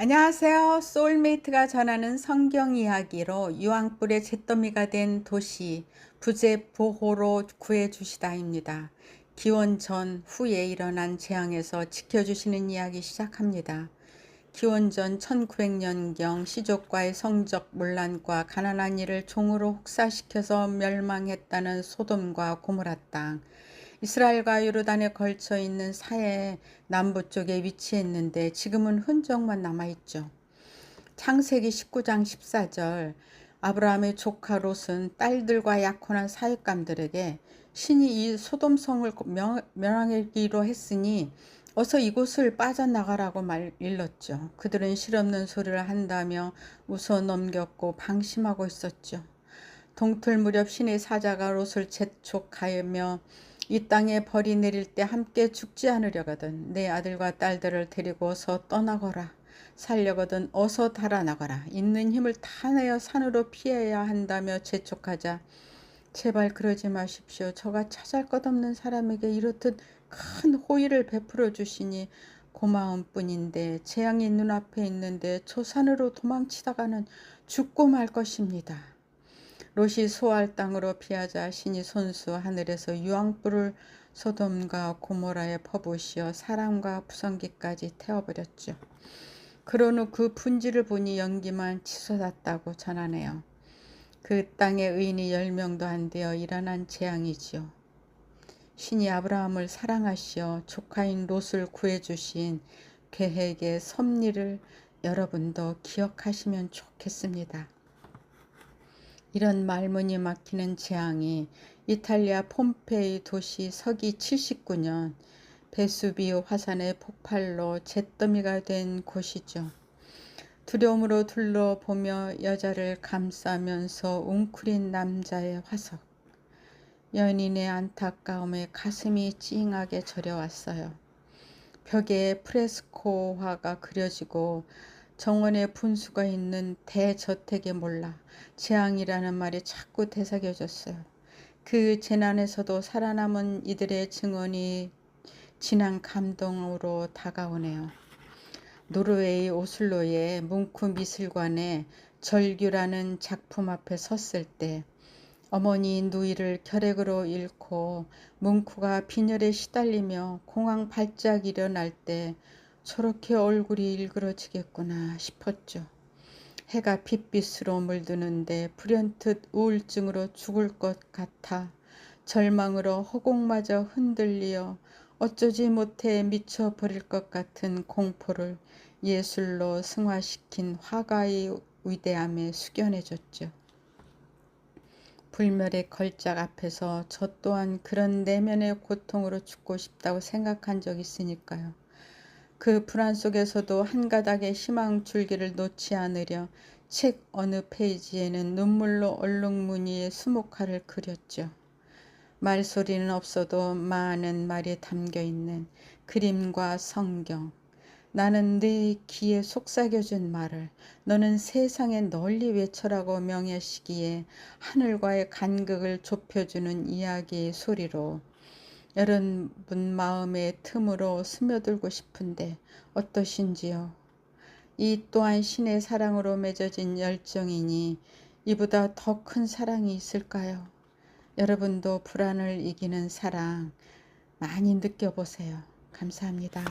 안녕하세요. 소울메이트가 전하는 성경 이야기로 유황불의 잿더미가 된 도시 부재 보호로 구해 주시다입니다. 기원 전 후에 일어난 재앙에서 지켜 주시는 이야기 시작합니다. 기원 전 1900년경 시족과의 성적 문란과 가난한 이를 종으로 혹사시켜서 멸망했다는 소돔과 고모라 땅. 이스라엘과 요르단에 걸쳐 있는 사해 남부 쪽에 위치했는데 지금은 흔적만 남아 있죠. 창세기 19장 14절 아브라함의 조카 롯은 딸들과 약혼한 사육감들에게 신이 이 소돔성을 멸하기로 했으니 어서 이곳을 빠져나가라고 말 일렀죠. 그들은 실없는 소리를 한다며 웃어 넘겼고 방심하고 있었죠. 동틀 무렵 신의 사자가 롯을 재촉하며 이 땅에 벌이 내릴 때 함께 죽지 않으려거든 내 아들과 딸들을 데리고 어서 떠나거라. 살려거든 어서 달아나거라. 있는 힘을 다 내어 산으로 피해야 한다며 재촉하자. 제발 그러지 마십시오. 저가 찾을 것 없는 사람에게 이렇듯 큰 호의를 베풀어 주시니 고마운 뿐인데 재앙이 눈앞에 있는데 저 산으로 도망치다가는 죽고 말 것입니다. 롯이 소알 땅으로 피하자 신이 손수 하늘에서 유황불을 소돔과 고모라에 퍼부으시어 사람과 부성기까지 태워버렸죠. 그런 후 그 분지를 보니 연기만 치솟았다고 전하네요. 그 땅에 의인이 열 명도 안 되어 일어난 재앙이지요. 신이 아브라함을 사랑하시어 조카인 롯을 구해주신 계획의 섭리를 여러분도 기억하시면 좋겠습니다. 이런 말문이 막히는 재앙이 이탈리아 폼페이 도시 서기 79년 베수비오 화산의 폭발로 잿더미가 된 곳이죠. 두려움으로 둘러보며 여자를 감싸면서 웅크린 남자의 화석. 연인의 안타까움에 가슴이 찡하게 저려왔어요. 벽에 프레스코화가 그려지고 정원에 분수가 있는 대저택에 몰라 재앙이라는 말이 자꾸 되새겨졌어요. 그 재난에서도 살아남은 이들의 증언이 진한 감동으로 다가오네요. 노르웨이 오슬로의 뭉크 미술관에 절규라는 작품 앞에 섰을 때 어머니 누이를 결핵으로 잃고 뭉크가 빈혈에 시달리며 공황 발작 일어날 때 저렇게 얼굴이 일그러지겠구나 싶었죠. 해가 핏빛으로 물드는데 불현듯 우울증으로 죽을 것 같아 절망으로 허공마저 흔들리어 어쩌지 못해 미쳐버릴 것 같은 공포를 예술로 승화시킨 화가의 위대함에 숙연해졌죠. 불멸의 걸작 앞에서 저 또한 그런 내면의 고통으로 죽고 싶다고 생각한 적 있으니까요. 그 불안 속에서도 한 가닥의 희망 줄기를 놓지 않으려 책 어느 페이지에는 눈물로 얼룩무늬의 수목화를 그렸죠. 말소리는 없어도 많은 말이 담겨 있는 그림과 성경. 나는 네 귀에 속삭여준 말을 너는 세상에 널리 외쳐라고 명하시기에 하늘과의 간극을 좁혀주는 이야기의 소리로 여러분 마음의 틈으로 스며들고 싶은데 어떠신지요? 이 또한 신의 사랑으로 맺어진 열정이니 이보다 더 큰 사랑이 있을까요? 여러분도 불안을 이기는 사랑 많이 느껴보세요. 감사합니다.